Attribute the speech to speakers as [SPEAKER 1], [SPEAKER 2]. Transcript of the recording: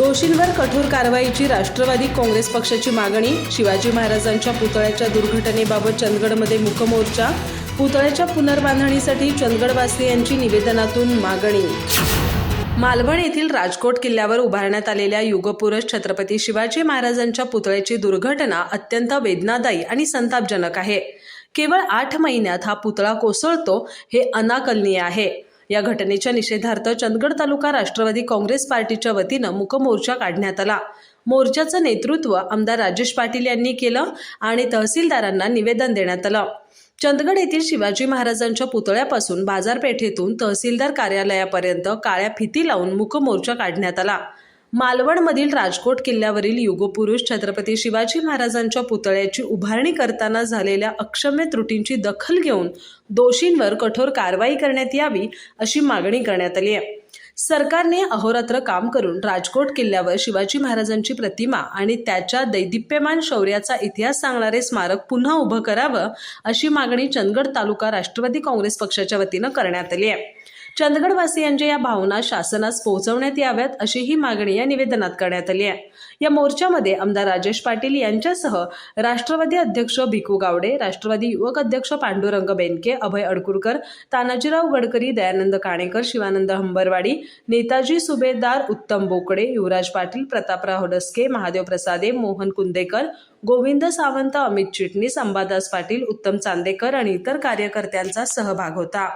[SPEAKER 1] दोषींवर कठोर कारवाईची राष्ट्रवादी काँग्रेस पक्षाची मागणी शिवाजी महाराजांच्या पुतळ्याच्या दुर्घटनेबाबत चंदगडमध्ये मुकमोर्चा पुतळ्याच्या पुनर्बांधणीसाठी चंदगडवासियांची निवेदनातून मागणी. मालवण येथील राजकोट किल्ल्यावर उभारण्यात आलेल्या युगपुरुष छत्रपती शिवाजी महाराजांच्या पुतळ्याची दुर्घटना अत्यंत वेदनादायी आणि संतापजनक आहे. केवळ आठ महिन्यात हा पुतळा कोसळतो हे अनाकलनीय आहे. या घटनेच्या निषेधार्थ चंदगड तालुका राष्ट्रवादी काँग्रेस पार्टीच्या वतीनं मुकमोर्चा काढण्यात आला. मोर्चाचं नेतृत्व आमदार राजेश पाटील यांनी केलं आणि तहसीलदारांना निवेदन देण्यात आलं. चंदगड येथील शिवाजी महाराजांच्या पुतळ्यापासून बाजारपेठेतून तहसीलदार कार्यालयापर्यंत काळ्या फिती लावून मुकमोर्चा काढण्यात आला. मालवणमधील राजकोट किल्ल्यावरील युगपुरुष छत्रपती शिवाजी महाराजांच्या पुतळ्याची उभारणी करताना झालेल्या अक्षम्य त्रुटींची दखल घेऊन दोषींवर कठोर कारवाई करण्यात यावी अशी मागणी करण्यात आली आहे. सरकारने अहोरात्र काम करून राजकोट किल्ल्यावर शिवाजी महाराजांची प्रतिमा आणि त्याच्या दैदिप्यमान शौर्याचा इतिहास सांगणारे स्मारक पुन्हा उभं करावं अशी मागणी चंदगड तालुका राष्ट्रवादी काँग्रेस पक्षाच्या वतीनं करण्यात आली आहे. चंदगडवासियांच्या या भावना शासनास पोहोचवण्यात याव्यात अशी ही मागणी या निवेदनात करण्यात आली आहे. या मोर्चामध्ये आमदार राजेश पाटील यांच्यासह राष्ट्रवादी अध्यक्ष भिकू गावडे राष्ट्रवादी युवक अध्यक्ष पांडुरंग बेनके अभय अडकुरकर तानाजीराव गडकरी दयानंद काणेकर शिवानंद हंबरवाडी नेताजी सुभेदार उत्तम बोकडे युवराज पाटील प्रतापराव डस्के महादेव प्रसादे मोहन कुंदेकर गोविंद सावंत अमित चिटणीस अंबादास पाटील उत्तम चांदेकर आणि इतर कार्यकर्त्यांचा सहभाग होता.